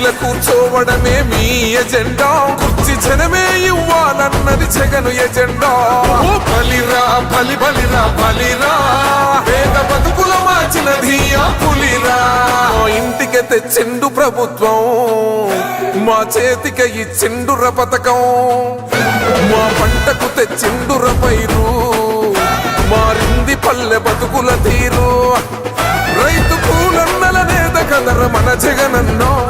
కుర్చీల కూర్చోవడమే మీ ఎజెండా. కుర్చీ జనమే ఇవ్వాలన్నది జగను ఎజెండా. ఓ బలిరా బలి బలిరా బలిరా. పేద బతుకుల మార్చినది ఆ పులిరా. ఇంటికి తెచ్చిండు ప్రభుత్వం. మా చేతికి ఇచ్చిండుర పథకం. మా పంటకు తెచ్చిండుర పైరు. మారింది పల్లె బతుకుల తీరు. రైతు కూలన్నల నేత కదర మన జగనన్నో.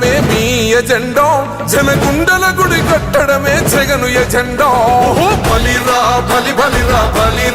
కట్టడమే మీ ఎజెండో. జనగుండల గుడి కట్టడమే జగను ఎజెండో. బలిరా బలి బలిరా బలి.